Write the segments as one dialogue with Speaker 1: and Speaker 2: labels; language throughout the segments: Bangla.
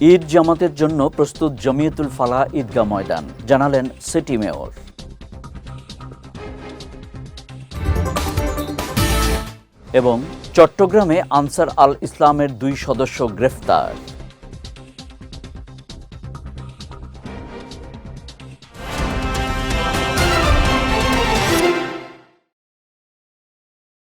Speaker 1: ঈদ জামাতের জন্য প্রস্তুত জমিয়তুল ফালাহ ঈদগাহ ময়দান, জানালেন সিটি মেয়র। এবং চট্টগ্রামে আনসার আল ইসলামের দুই সদস্য গ্রেফতার।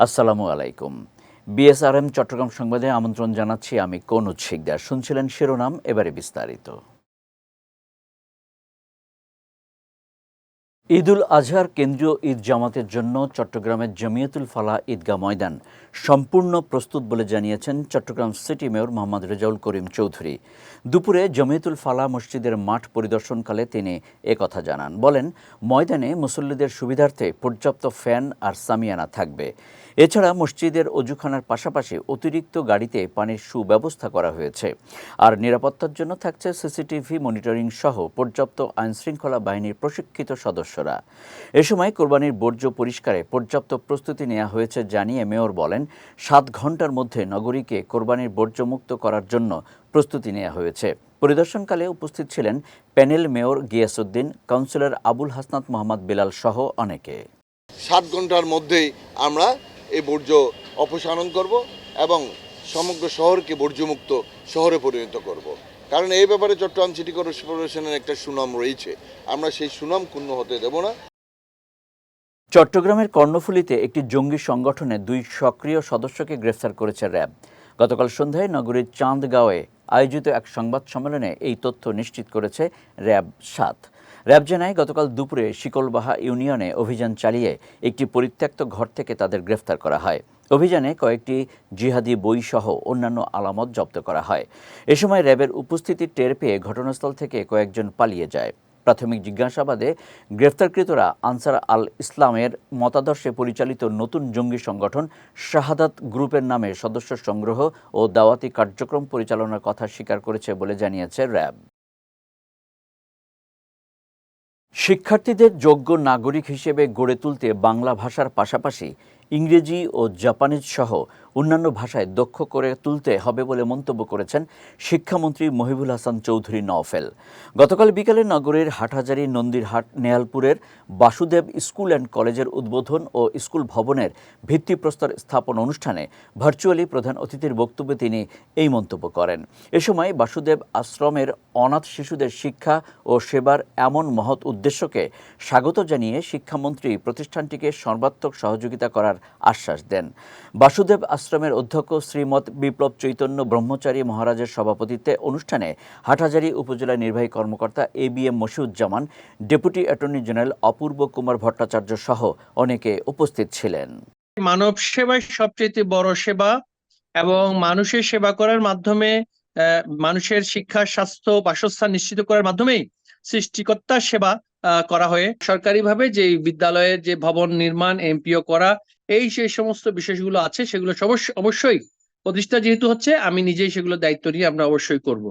Speaker 1: আসসালামু আলাইকুম। বিএসআরএম চট্টগ্রাম সংবাদে আমন্ত্রণ জানাচ্ছি আমি কনুজ শিকদার। শুনছিলেন শিরোনাম এবারে বিস্তারিত। ঈদুল আজহার কেন্দ্রীয় ঈদ জামাতের জন্য চট্টগ্রামের জমিয়তুল ফালাহ ঈদগাহ ময়দান সম্পূর্ণ প্রস্তুত বলে জানিয়েছেন চট্টগ্রাম সিটি মেয়র মোহাম্মদ রেজাউল করিম চৌধুরী। দুপুরে জমিয়তুল ফালাহ মসজিদের মাঠ পরিদর্শনকালে তিনি একথা জানান। বলেন, ময়দানে মুসল্লিদের সুবিধার্থে পর্যাপ্ত ফ্যান আর সামিয়ানা থাকবে। এছাড়া মসজিদের অজুখানার পাশাপাশি অতিরিক্ত গাড়িতে পানির সুব্যবস্থা করা হয়েছে। আর নিরাপত্তার জন্য থাকছে সিসিটিভি মনিটরিং সহ পর্যাপ্ত আইনশৃঙ্খলা বাহিনীর প্রশিক্ষিত সদস্যরা। এ সময় কোরবানির বর্জ্য পরিষ্কারে পর্যাপ্ত প্রস্তুতি নেওয়া হয়েছে জানিয়ে মেয়র বলেন, সাত ঘণ্টার মধ্যে নগরীকে কোরবানির বর্জ্যমুক্ত করার জন্য প্রস্তুতি নেওয়া হয়েছে। পরিদর্শনকালে উপস্থিত ছিলেন panel mayor Giasuddin councillor Abul Hasnat Mohammad Belal সহ অনেকে।
Speaker 2: সাত ঘণ্টার মধ্যেই আমরা এই বর্জ্য অপসারণ করব এবং সমগ্র শহরকে বর্জ্যমুক্ত শহরে পরিণত করব। কারণ এই ব্যাপারে চট্টগ্রাম সিটি কর্পোরেশনের একটা সুনাম রয়েছে। আমরা সেই সুনাম ক্ষুণ্ণ হতে দেব না।
Speaker 1: চট্টগ্রামের কর্ণফুলীতে একটি জঙ্গি সংগঠনের দুই সক্রিয় সদস্যকে গ্রেফতার করেছে র্যাব। গতকাল সন্ধ্যায় নগরীর চাঁদগাঁওয়ে আয়োজিত এক সংবাদ সম্মেলনে এই তথ্য নিশ্চিত করেছে র্যাব সাত। র্যাব জানায় গতকাল দুপুরে শিকলবাহা ইউনিয়নে অভিযান চালিয়ে একটি পরিত্যক্ত ঘর থেকে তাদের গ্রেফতার করা হয়। অভিযানে কয়েকটি জিহাদি বই সহ অন্যান্য আলামত জব্দ করা হয়। এ সময় র্যাবের উপস্থিতি টের পেয়ে ঘটনাস্থল থেকে কয়েকজন পালিয়ে যায়। প্রাথমিক জিজ্ঞাসাবাদে গ্রেফতারকৃতরা আনসার আল ইসলামের মতাদর্শে পরিচালিত নতুন জঙ্গি সংগঠন শাহাদাত গ্রুপের নামে সদস্য সংগ্রহ ও দাওয়াতি কার্যক্রম পরিচালনার কথা স্বীকার করেছে বলে জানিয়েছে র্যাব। শিক্ষার্থীদের যোগ্য নাগরিক হিসেবে গড়ে তুলতে বাংলা ভাষার পাশাপাশি ইংরেজি ও জাপানিজ সহ অন্যান্য ভাষায় দক্ষ করে তুলতে হবে বলে মন্তব্য করেছেন শিক্ষামন্ত্রী মহিবুল হাসান চৌধুরী নওফেল। গতকাল বিকালে নগরের হাটহাজারী নন্দীরহাট নেয়ালপুরের বাসুদেব স্কুল অ্যান্ড কলেজের উদ্বোধন ও স্কুল ভবনের ভিত্তিপ্রস্তর স্থাপন অনুষ্ঠানে ভার্চুয়ালি প্রধান অতিথির বক্তব্যে তিনি এই মন্তব্য করেন। এ সময় বাসুদেব আশ্রমের অনাথ শিশুদের শিক্ষা ও সেবার এমন মহৎ উদ্দেশ্যকে স্বাগত জানিয়ে শিক্ষামন্ত্রী প্রতিষ্ঠানটিকে সর্বাত্মক সহযোগিতা করার আশ্বাস দেন। বাসুদেব আশ্রমের অধ্যক্ষ শ্রীমৎ বিপ্লব চৈতন্য ব্রহ্মচারী মহারাজের সভাপতিত্বে অনুষ্ঠানে হাটহাজারী উপজেলা নির্বাহী কর্মকর্তা A B M Mashiuzzaman, deputy attorney general Apurba Kumar Bhattacharya সহ অনেকে উপস্থিত ছিলেন।
Speaker 3: মানব সেবাই সবচেয়ে বড় সেবা এবং মানুষের সেবা করার মাধ্যমে মানুষের শিক্ষা, স্বাস্থ্য, বাসস্থান নিশ্চিত করার মাধ্যমেই সৃষ্টিকর্তার সেবা করা হয়ে। সরকারিভাবে যে বিদ্যালয়ের যে ভবন নির্মাণ, এমপিও করা এই যে সমস্ত বিষয়গুলো আছে, সেগুলো অবশ্যই প্রতিষ্ঠা যেহেতু হচ্ছে, আমি নিজেই সেগুলো দায়িত্ব নিয়ে আমরা অবশ্যই করব।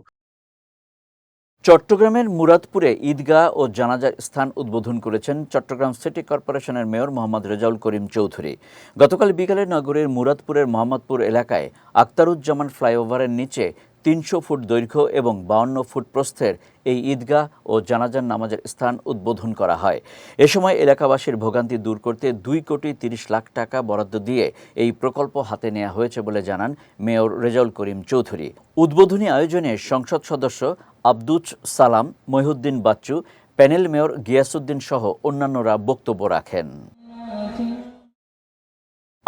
Speaker 1: চট্টগ্রামের মুরাদপুরে ঈদগাহ ও জানাজার স্থান উদ্বোধন করেছেন চট্টগ্রাম সিটি কর্পোরেশনের মেয়র মোহাম্মদ রেজাউল করিম চৌধুরী। গতকাল বিকালে নগরের মুরাদপুরের মোহাম্মদপুর এলাকায় আক্তারুজ্জামান ফ্লাইওভারের নিচে তিনশো ফুট দৈর্ঘ্য এবং বাউন্ন ফুট প্রস্থের এই ঈদগাহ ও জানাজান নামাজের স্থান উদ্বোধন করা হয়। এ সময় এলাকাবাসীর ভোগান্তি দূর করতে দুই কোটি তিরিশ লাখ টাকা বরাদ্দ দিয়ে এই প্রকল্প হাতে নেওয়া হয়েছে বলে জানান মেয়র রেজাউল করিম চৌধুরী। উদ্বোধনী আয়োজনে সংসদ সদস্য আব্দুচ সালাম, মহিউদ্দিন বাচ্চু, প্যানেল মেয়র গিয়াসুদ্দিন সহ অন্যান্যরা বক্তব্য রাখেন।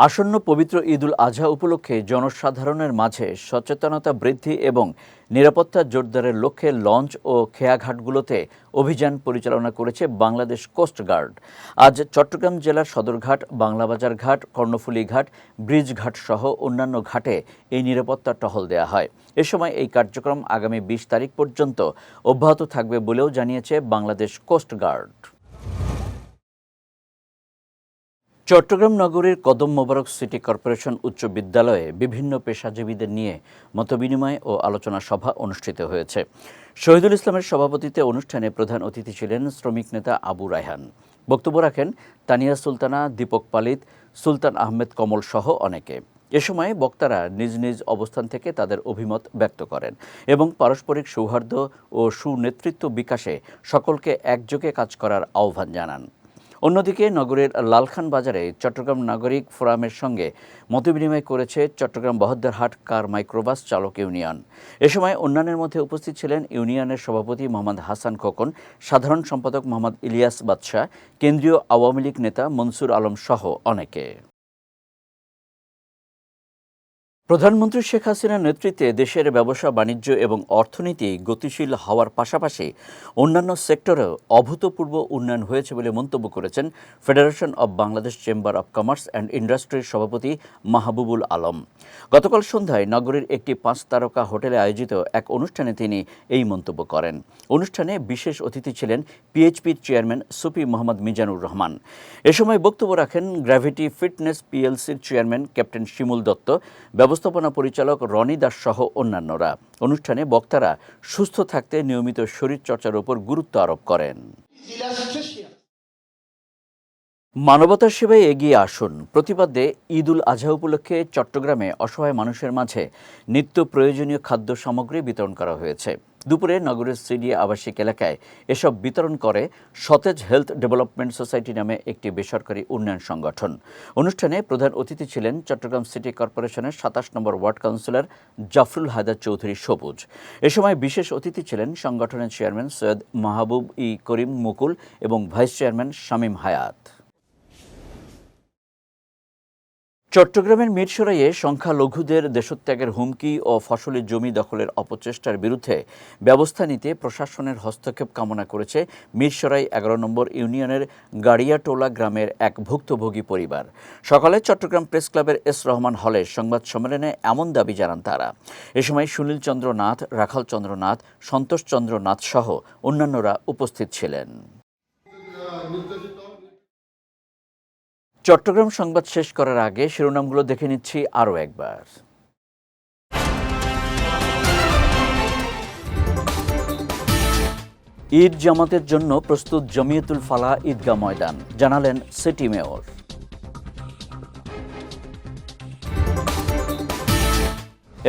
Speaker 1: আসন্ন পবিত্র ঈদুল আজহা উপলক্ষে জনসাধারণের মাঝে সচেতনতা বৃদ্ধি এবং নিরাপত্তা জোরদারের লক্ষ্যে লঞ্চ ও খেয়াঘাটগুলোতে অভিযান পরিচালনা করেছে বাংলাদেশ কোস্ট গার্ড। আজ চট্টগ্রাম জেলার সদরঘাট, বাংলাবাজার ঘাট, কর্ণফুলী ঘাট, ব্রিজ ঘাট সহ অন্যান্য ঘাটে এই নিরাপত্তা টহল দেওয়া হয়। এ সময় এই কার্যক্রম আগামী বিশ তারিখ পর্যন্ত অব্যাহত থাকবে বলেও জানিয়েছে বাংলাদেশ কোস্ট চট্টগ্রাম নগরীর কদম মোবারক সিটি কর্পোরেশন উচ্চ বিদ্যালয়ে বিভিন্ন পেশাজীবীদের নিয়ে মতবিনিময় ও আলোচনা সভা অনুষ্ঠিত হয়েছে। শহীদুল ইসলামের সভাপতিত্বে অনুষ্ঠানে প্রধান অতিথি ছিলেন শ্রমিক নেতা আবু রায়হান। বক্তব্য রাখেন তানিয়া সুলতানা, দীপক পালিত, সুলতান আহমেদ কমল সহ অনেকে। এ সময় বক্তারা নিজ নিজ অবস্থান থেকে তাদের অভিমত ব্যক্ত করেন এবং পারস্পরিক সৌহার্দ্য ও সুনেতৃত্ব বিকাশে সকলকে একযোগে কাজ করার আহ্বান জানান। অন্যদিকে নগরের লালখান বাজারে চট্টগ্রাম নাগরিক ফোরামের সঙ্গে মতবিনিময় করেছে চট্টগ্রাম বহদ্দারহাট কার মাইক্রোবাস চালক ইউনিয়ন। এ সময় অন্যান্যের মধ্যে উপস্থিত ছিলেন ইউনিয়নের সভাপতি মোহাম্মদ হাসান খোকন, সাধারণ সম্পাদক মোহাম্মদ ইলিয়াস বাদশাহ, কেন্দ্রীয় আওয়ামী লীগ নেতা মনসুর আলম সহ অনেকে। প্রধানমন্ত্রী শেখ হাসিনার নেতৃত্বে দেশের ব্যবসা, বাণিজ্য এবং অর্থনীতি গতিশীল হওয়ার পাশাপাশি অন্যান্য সেক্টরেও অভূতপূর্ব উন্নয়ন হয়েছে বলে মন্তব্য করেছেন federation of Bangladesh chamber of commerce and ইন্ডাস্ট্রির সভাপতি মাহবুবুল আলম। গতকাল সন্ধ্যায় নগরীর একটি পাঁচ তারকা হোটেলে আয়োজিত এক অনুষ্ঠানে তিনি এই মন্তব্য করেন। অনুষ্ঠানে বিশেষ অতিথি ছিলেন পিএইচপির চেয়ারম্যান সুপি মোহাম্মদ মিজানুর রহমান। এ সময় বক্তব্য রাখেন গ্র্যাভিটি ফিটনেস পিএলসির চেয়ারম্যান ক্যাপ্টেন শিমুল দত্ত। ব্যবস্থাপনা পরিচালক রনি দাস সহ অন্যান্যরা। অনুষ্ঠানে বক্তারা সুস্থ থাকতে নিয়মিত শরীরচর্চার উপর গুরুত্ব আরোপ করেন। মানবতার সেবায় এগিয়ে আসুন। প্রতিবাদে ঈদ উল আজহা উপলক্ষে চট্টগ্রামে অসহায় মানুষের মাঝে নিত্য প্রয়োজনীয় খাদ্য সামগ্রী বিতরণ করা হয়েছে। দুপুরে নগরের সিডি আবাসিক এলাকায় এসব বিতরণ করে সতেজ হেলথ ডেভেলপমেন্ট সোসাইটি নামে একটি বেসরকারি উন্নয়ন সংগঠন। অনুষ্ঠানে প্রধান অতিথি ছিলেন চট্টগ্রাম সিটি কর্পোরেশনের সাতাশ number ward councillor Jafrul Haider Chowdhury Sabuj. এ সময় বিশেষ অতিথি ছিলেন সংগঠনের চেয়ারম্যান সৈয়দ মাহবুব ই করিম মুকুল এবং ভাইস চেয়ারম্যান শামীম হায়াত। চট্টগ্রামের মিরসরাইয়ে সংখ্যালঘুদের দেশত্যাগের হুমকি ও ফসলের জমি দখলের অপচেষ্টার বিরুদ্ধে ব্যবস্থা নিতে প্রশাসনের হস্তক্ষেপ কামনা করেছে মিরসরাই এগারো নম্বর ইউনিয়নের গাড়িয়াটোলা গ্রামের এক ভুক্তভোগী পরিবার। সকালে চট্টগ্রাম প্রেস ক্লাবের এস রহমান হলে সংবাদ সম্মেলনে এমন দাবি জানান তারা। এ সময় সুনীল চন্দ্র নাথ, রাখাল চন্দ্র নাথ, সন্তোষ চন্দ্র নাথ সহ অন্যান্যরা উপস্থিত ছিলেন। চট্টগ্রাম সংবাদ শেষ করার আগে শিরোনামগুলো দেখে নিচ্ছি আরও একবার। ঈদ জামাতের জন্য প্রস্তুত জমিয়তুল ফালা ঈদগাহ ময়দান, জানালেন সিটি মেয়র।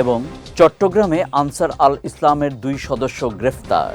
Speaker 1: এবং চট্টগ্রামে আনসার আল ইসলামের দুই সদস্য গ্রেফতার।